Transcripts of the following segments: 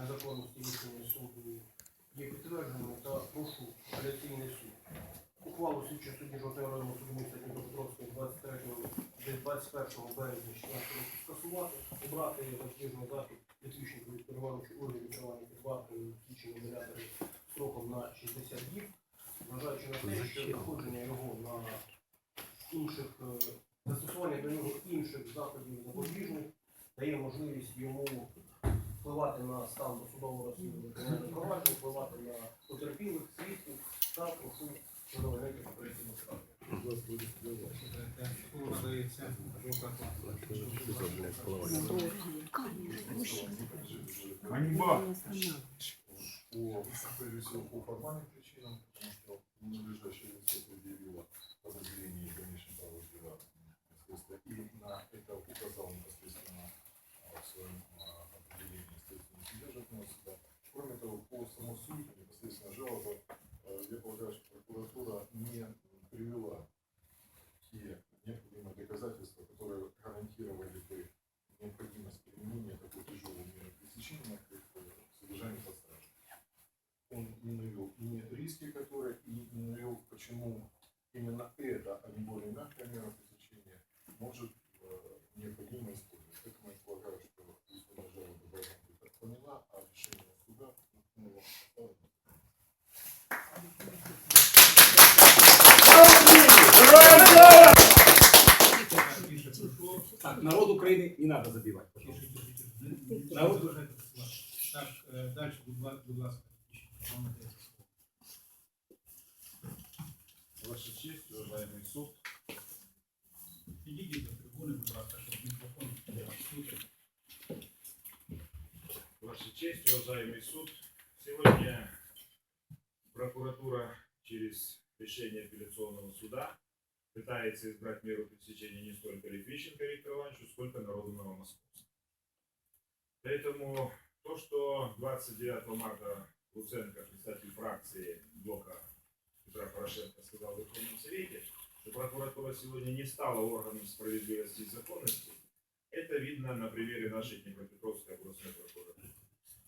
незаконності рішення суду є підтвердженою та прошу апеляційний суд. Ухвалу слідчого судді жовтого району суду міста Дніпропетровського 23 десь 21 березня 16 року скасувати, обрати розбіжний захід Літвіченку Віктору Івановичу у відкривання під вартою слідчого ізоляторі строком на 60 днів, зважаючи на те, що знаходження його на інших е, застосування до нього інших заходів запобіжних дає можливість йому впливати на стан досудового розслідування кримінального провадження, впливати на потерпілих, свідків та прошу задовольнити попередньому справі. Слово надається. Ганьба! По, по формальным причинам, жалобы, э, я полагаю, что прокуратура не привела те необходимые доказательства, которые гарантировали бы необходимость применения такой тяжелой меры пресечения, как содержание под стражей. Он не навел ни риски, которые, и не навел, почему именно это, а не более мягкая мера пресечения, может э, необходимо использовать. Поэтому я полагаю, что исходная жалоба должна быть отклонена, а решение суда ну, оставлено. Так, тише, прошу. Так, народ України не надо забивать. Тише, пожалуйста. тише, тише. Не- не Народ- заважайте працювати. Так, е, далі, будь ла- будь ласка, вам надається слово. Ваша честь, уважаемый суд, Підійдіть до трибуни, будь ласка, щоб мікрофон вас чути. Ваша честь, уважаемый суд, сегодня прокуратура через решение апелляционного суда пытается избрать меру пресечения не столько Литвищенко Виктору Ивановичу, сколько народу Новомосковска. Поэтому то, что 29 марта Луценко, представитель фракции блока Петра Порошенко, сказал в Верховном Совете, что прокуратура сегодня не стала органом справедливости и законности, это видно на примере нашей Днепропетровской областной прокуратуры.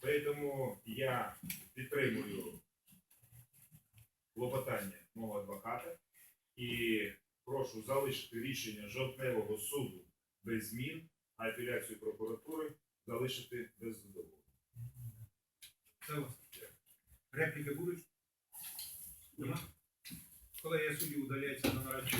Поэтому я підтримую клопотання мого адвоката і прошу залишити рішення жовтневого суду без змін, а апеляцію прокуратури залишити без задоволення. Це вас. Репліки будуть? Нема? Колегія судді удаляється на нарадчу.